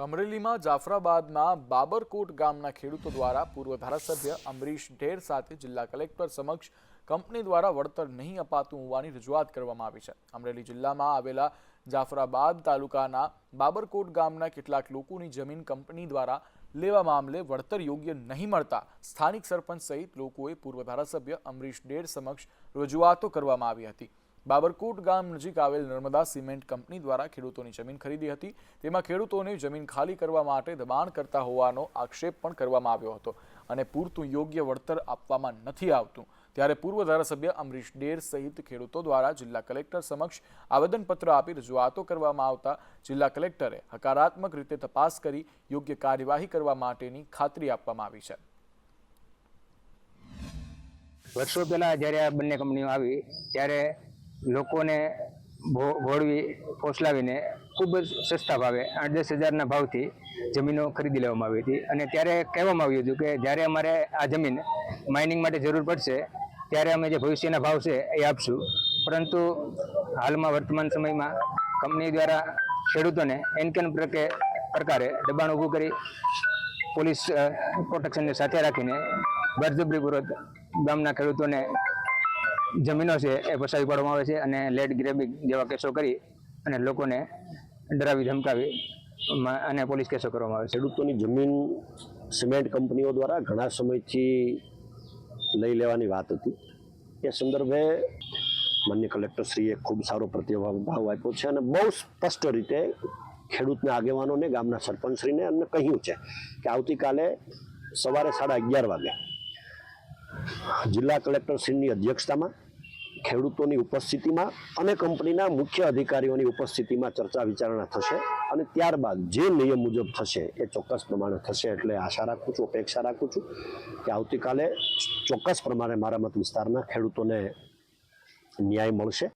અમરેલીમાં જાફરાબાદના બાબરકોટ ગામના ખેડૂતો દ્વારા પૂર્વ ધારાસભ્ય અમરીશ ઢેર સાથે જિલ્લા કલેક્ટર સમક્ષ કંપની દ્વારા વળતર નહીં અપાતું હોવાની રજૂઆત કરવામાં આવી છે. અમરેલી જિલ્લામાં આવેલા જાફરાબાદ તાલુકાના બાબરકોટ ગામના કેટલાક લોકોની જમીન કંપની દ્વારા લેવા મામલે વળતર યોગ્ય નહીં મળતા સ્થાનિક સરપંચ સહિત લોકોએ પૂર્વ ધારાસભ્ય અમરીશ ડેર સમક્ષ રજૂઆતો કરવામાં આવી હતી. બાબરકોટ ગામ નજીક આવેલ નર્મદા સિમેન્ટ કંપની દ્વારા ખેડૂતોની જમીન ખરીદી હતી. તેમાં ખેડૂતોને જમીન ખાલી કરવા માટે દબાણ કરતા હોવાનો આક્ષેપ પણ કરવામાં આવ્યો હતો અને પૂરતું યોગ્ય વળતર આપવામાં નથી આવતું. ત્યારે પૂર્વ ધારાસભ્ય અમરીશ ડેર સહિત ખેડૂતો દ્વારા જિલ્લા કલેક્ટર સમક્ષ આવેદનપત્ર આપી રજૂઆતો કરવામાં આવતા જિલ્લા કલેક્ટરે હકારાત્મક રીતે તપાસ કરી યોગ્ય કાર્યવાહી કરવા માટેની ખાતરી આપવામાં આવી છે. વર્ષો પહેલા જ્યારે આ બંને કંપનીઓ આવી, ત્યારે લોકોને ભોળવી ફોસલાવીને ખૂબ જ સસ્તા ભાવે આઠ દસ હજારના ભાવથી જમીનો ખરીદી લેવામાં આવી હતી. અને ત્યારે કહેવામાં આવ્યું હતું કે જ્યારે અમારે આ જમીન માઇનિંગ માટે જરૂર પડશે, ત્યારે અમે જે ભવિષ્યના ભાવ છે એ આપશું. પરંતુ હાલમાં વર્તમાન સમયમાં કંપની દ્વારા ખેડૂતોને એનકેન પ્રકે, પ્રકારે દબાણ ઊભું કરી પોલીસ પ્રોટેક્શનને સાથે રાખીને બળજબરીપૂર્વક ગામના ખેડૂતોને જમીનો છે એ પસાવી પાડવામાં આવે છે અને લેટ ગ્રેબિંગ જેવા કેસો કરી અને લોકોને ડરાવી ધમકાવી અને પોલીસ કેસો કરવામાં આવે છે. ખેડૂતોની જમીન સિમેન્ટ કંપનીઓ દ્વારા ઘણા સમયથી લઈ લેવાની વાત હતી. એ સંદર્ભે માન્ય કલેક્ટરશ્રીએ ખૂબ સારો પ્રતિભાવ ભાવ આપ્યો છે અને બહુ સ્પષ્ટ રીતે ખેડૂતના આગેવાનોને, ગામના સરપંચશ્રીને અમને કહ્યું છે કે આવતીકાલે સવારે સાડા અગિયાર વાગે જિલ્લા કલેક્ટરશ્રીની અધ્યક્ષતામાં, ખેડૂતોની ઉપસ્થિતિમાં અને કંપનીના મુખ્ય અધિકારીઓની ઉપસ્થિતિમાં ચર્ચા વિચારણા થશે અને ત્યારબાદ જે નિયમ મુજબ થશે એ ચોક્કસ પ્રમાણે થશે એટલે આશા રાખું છું, અપેક્ષા રાખું છું કે આવતીકાલે ચોક્કસ પ્રમાણે મારા મત વિસ્તારના ખેડૂતોને ન્યાય મળશે.